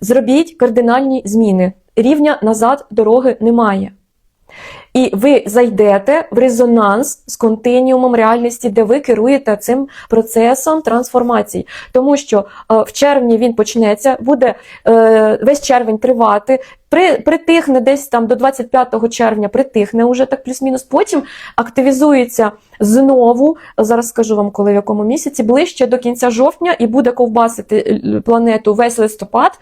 Зробіть кардинальні зміни. Рівня назад дороги немає. І ви зайдете в резонанс з континіумом реальності, де ви керуєте цим процесом трансформації. Тому що е, в червні він почнеться, буде е, весь червень тривати, при, притихне десь там до 25 червня, притихне уже так плюс-мінус. Потім активізується знову. Зараз скажу вам, коли в якому місяці, ближче до кінця жовтня, і буде ковбасити е, планету весь листопад.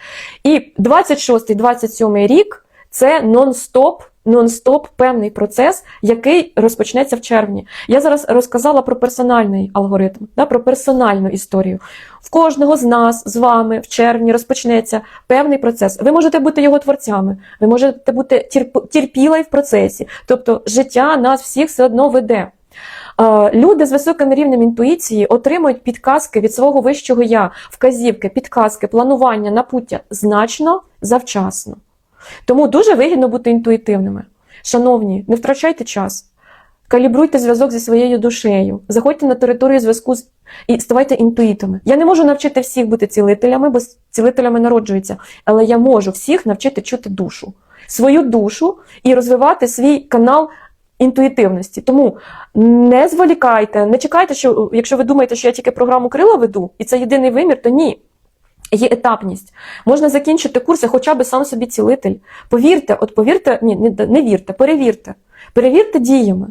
І 26-27 рік це нон-стоп. Нон-стоп певний процес, який розпочнеться в червні. Я зараз розказала про персональний алгоритм, да, про персональну історію. В кожного з нас з вами в червні розпочнеться певний процес. Ви можете бути його творцями, ви можете бути терп- терпілою в процесі. Тобто життя нас всіх все одно веде. Люди з високим рівнем інтуїції отримують підказки від свого вищого я, вказівки, підказки, планування, напуття значно завчасно. Тому дуже вигідно бути інтуїтивними. Шановні, не втрачайте час. Калібруйте зв'язок зі своєю душею, заходьте на територію зв'язку з- і ставайте інтуїтами. Я не можу навчити всіх бути цілителями, бо цілителями народжуються, але я можу всіх навчити чути душу, свою душу і розвивати свій канал інтуїтивності. Тому не зволікайте, не чекайте, що якщо ви думаєте, що я тільки програму крила веду, і це єдиний вимір, то ні. Є етапність. Можна закінчити курси, хоча б сам собі цілитель. Повірте, от повірте, ні, не, не вірте, перевірте. Перевірте діями.